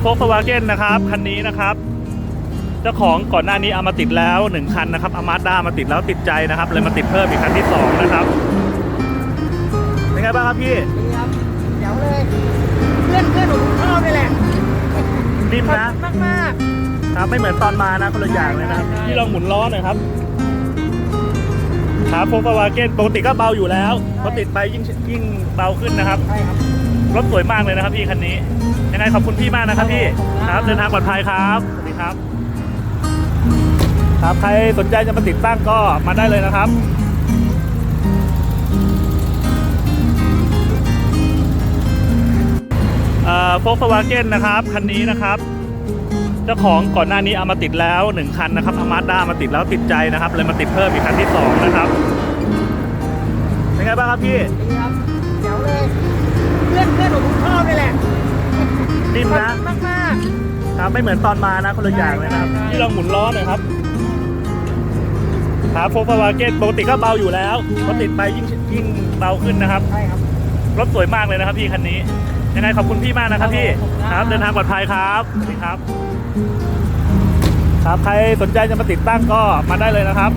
โฟกวาเกนนะครับคันนี้นะครับ เจ้าของก่อนหน้านี้เอามาติดแล้วหนึ่งคันนะครับอามาด้ามาติดแล้วติดใจนะครับ เลยมาติดเพิ่มอีกคันที่สองนะครับเป็นไงบ้างครับพี่ดีครับเดี๋ยวเลยเพื่อนเพื่อนผมชอบเลยแหละนิ่มนะมากมากครับไม่เหมือนตอนมานะคนละอย่างเลยนะครับใช่ใช่พี่ลองหมุนล้อหน่อยครับครับโฟกวาเกนปกติก็เบาอยู่แล้วพอติดไปยิ่งยิ่งเบาขึ้นนะครับๆใช่ครับ รถสวยมากเลยนะครับพี่คันนี้ ยังไงขอบคุณพี่มากนะครับพี่ครับครับเดินทางปลอดภัยครับสวัสดีครับ ครับใครสนใจจะมาติดตั้งก็มาได้เลยนะครับโฟล์กวาเก้นนะครับคันนี้นะครับ เจ้าของก่อนหน้านี้เอามาติดแล้วหนึ่งคันนะครับอามาด้ามาติดแล้วติดใจนะครับ เลยมาติดเพิ่มอีกคันที่สองนะครับเป็นไงบ้างครับพี่ นิ่มนะมากมากครับไม่เหมือนตอนมานะคนละอย่างเลยนะครับใช่ใช่ที่ลองหมุนล้อหน่อยครับครับโฟกวาเกนปกติก็เบาอยู่แล้วพอติดไปยิ่งยิ่งเบาขึ้นนะครับๆใช่ครับรถสวยมากเลยนะครับพี่คันนี้ ยังไงขอบคุณพี่มากนะครับพี่ครับผมครับเดินทางปลอดภัยครับสวัสดีครับ ครับใครสนใจจะมาติดตั้งก็มาได้เลยนะครับ